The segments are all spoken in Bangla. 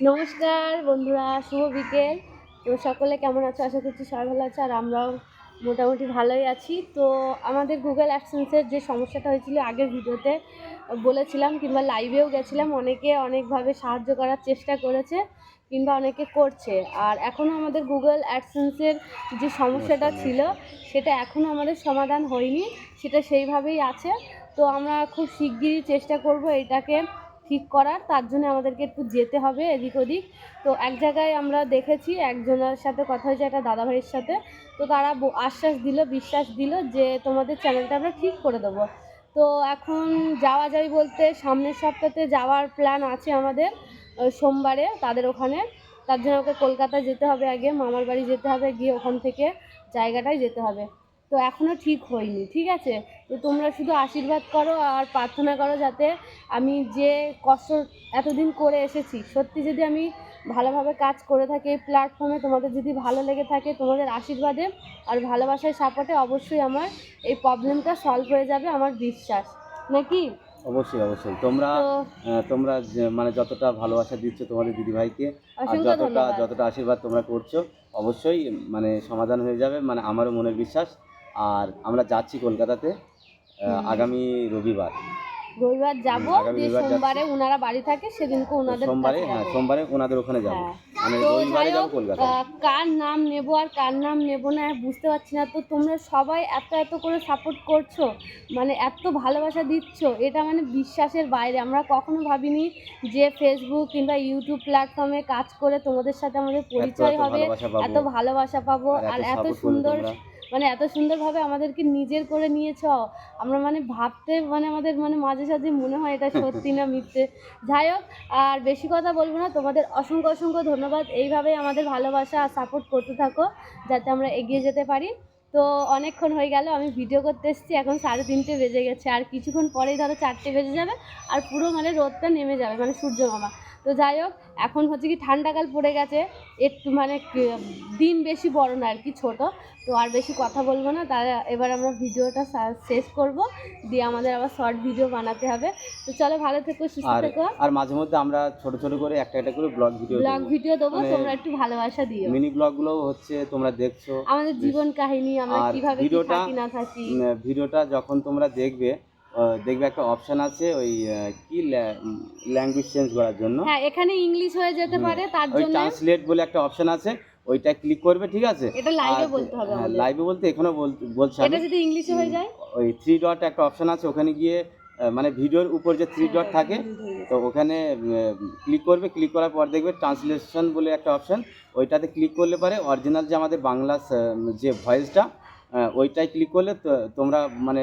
নমস্কার বন্ধুরা শুভ বিকেল। তো সকলে কেমন আছো? আশা করছি সবাই ভালো আছে আর আমরাও মোটামুটি ভালোই আছি। তো আমাদের গুগল অ্যাডসেন্সের যে সমস্যাটা হয়েছিল আগের ভিডিওতে বলেছিলাম কিংবা লাইভেও গেছিলাম অনেকে অনেকভাবে সাহায্য করার চেষ্টা করেছে কিংবা অনেকে করছে। আর এখনও আমাদের গুগল অ্যাডসেন্সের যে সমস্যাটা ছিল সেটা এখনও আমাদের সমাধান হয়নি সেটা সেইভাবেই আছে। তো আমরা খুব শিগগিরই চেষ্টা করব এটাকে ঠিক করার, তার জন্য আমাদেরকে একটু যেতে হবে এদিক ওদিক। তো এক জায়গায় আমরা দেখেছি একজনের সাথে কথা হয়েছে একটা দাদাভাইয়ের সাথে। তো তারা আশ্বাস দিল, বিশ্বাস দিল যে তোমাদের চ্যানেলটা আমরা ঠিক করে দেবো। তো এখন যাওয়া যায় বলতে সামনের সপ্তাহে যাওয়ার প্ল্যান আছে আমাদের সোমবারে তাদের ওখানে। তার জন্য ওকে কলকাতা যেতে হবে আগে, মামার বাড়ি যেতে হবে, গিয়ে ওখান থেকে জায়গাটায় যেতে হবে। তো এখনও ঠিক হয়নি ঠিক আছে? তো তোমরা শুধু আশীর্বাদ করো আর প্রার্থনা করো যাতে আমি যে কষ্ট এতদিন করে এসেছি সত্যি যদি আমি ভালোভাবে কাজ করে থাকি এই প্ল্যাটফর্মে তোমাদের যদি ভালো লেগে থাকে তোমাদের আশীর্বাদে আর ভালোবাসায় সাপোর্টে অবশ্যই আমার এই প্রবলেমটা সলভ হয়ে যাবে আমার বিশ্বাস। নাকি? অবশ্যই অবশ্যই। তোমরা তোমরা মানে যতটা ভালোবাসা দিচ্ছ তোমাদের দিদিভাইকে আর যতটা যতটা আশীর্বাদ তোমরা করছ অবশ্যই মানে সমাধান হয়ে যাবে মানে আমারও মনের বিশ্বাস। আর আমরা যাচ্ছি কলকাতাতে আগামী রবিবার। রবিবার যাব। সোমবারে ওনারা বাড়ি থাকে সেদিনকে ওনাদের সোমবারে হ্যাঁ সোমবারে ওনাদের ওখানে যাব। হ্যাঁ। মানে রবিবারে যাব কলকাতা কার নাম নেব আর কার নাম নেব না বুঝতে পারছি না। তো তোমরা সবাই এত এত করে সাপোর্ট করছ মানে এত ভালোবাসা দিচ্ছ এটা মানে বিশ্বাসের বাইরে। আমরা কখনো ভাবিনি যে ফেসবুক কিংবা ইউটিউব প্ল্যাটফর্মে কাজ করে তোমাদের সাথে আমাদের পরিচয় হবে এত ভালোবাসা পাবো আর এত সুন্দর মানে এত সুন্দরভাবে আমাদেরকে নিজের করে নিয়েছ। আমরা মানে ভাবতে মানে আমাদের মানে মাঝে সাঝে মনে হয় এটা সত্যি না মিথ্যে। যাই হোক, আর বেশি কথা বলব না, তোমাদের অসংখ্য অসংখ্য ধন্যবাদ। এইভাবেই আমাদের ভালোবাসা আর সাপোর্ট করতে থাকো, যাতে আমরা এগিয়ে যেতে পারি। তো অনেকক্ষণ হয়ে গেল, আমি ভিডিও করতে এসেছি, এখন সাড়ে তিনটে বেজে গেছে। আর কিছুক্ষণ পরেই ধরো চারটে বেজে যাবে, আর পুরো মানে রোদটা নেমে যাবে মানে সূর্য মামা। তো যাই হোক, এখন হচ্ছে কি ঠান্ডাকাল পড়ে গেছে একটু মানে দিন বেশি বড় না আর কি ছোট। তো আর বেশি কথা বলব না। তারা এবার আমরা ভিডিওটা শেষ করব। দিয়ে আমাদের আবার শর্ট ভিডিও বানাতে হবে। তো চলো ভালো থেকো সুস্থ থেকো। আর মাঝে মধ্যে আমরা ছোট ছোট করে একটা একটা করে ব্লগ ভিডিও ব্লগ ভিডিও দেবো মানে তোমরা একটু ভালোবাসা দিও। মিনি ব্লগগুলো হচ্ছে তোমরা দেখছ। আমাদের জীবন কাহিনী আমরা কীভাবে ভিডিওটা- থাকি না থাকি। ভিডিওটা যখন তোমরা দেখবে দেখবে একটা অপশন আছে ওই কি ল্যাঙ্গুয়েজ চেঞ্জ করার জন্য। হ্যাঁ এখানে ইংলিশ হয়ে যেতে পারে তার জন্য ট্রান্সলেট বলে একটা অপশন আছে ওইটা ক্লিক করবে ঠিক আছে? এটা লাইভে বলতে হবে আমাদের। লাইভে বলতে এখানেও বল- বলছি এটা যদি ইংলিশে হয়ে যায়? ওই থ্রি ডট একটা অপশন আছে ওখানে গিয়ে মানে ভিডিওর উপর যে থ্রি ডট থাকে তো ওখানে ক্লিক করবে ক্লিক করার পর দেখবে ট্রান্সলেশন বলে একটা অপশন ওইটাতে ক্লিক করলে পারে অরিজিনাল যে আমাদের বাংলা যে ভয়েসটা ওইটাই ক্লিক করলে তো- তোমরা মানে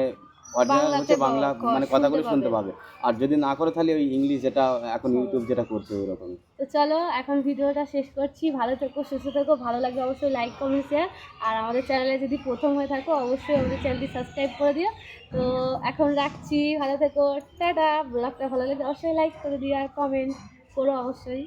অরিজিনাল হচ্ছে বাংলা মানে কথাগুলো শুনতে পাবে। আর যদি না করে তাহলে ওই ইংলিশ যেটা এখন ইউটিউব যেটা করছে ওই রকম তো চলো এখন ভিডিওটা শেষ করছি। ভালো থেকো সুস্থ থেকো ভালো লাগলে অবশ্যই লাইক কমেন্ট শেয়ার আর আমাদের চ্যানেলে যদি প্রথম হয়ে থাকো অবশ্যই আমাদের চ্যানেলটি সাবস্ক্রাইব করে দিও। তো এখন রাখছি ভালো থেকো টাটা। ব্লগটা ভালো লাগলে অবশ্যই লাইক করে দিও আর কমেন্ট করো অবশ্যই।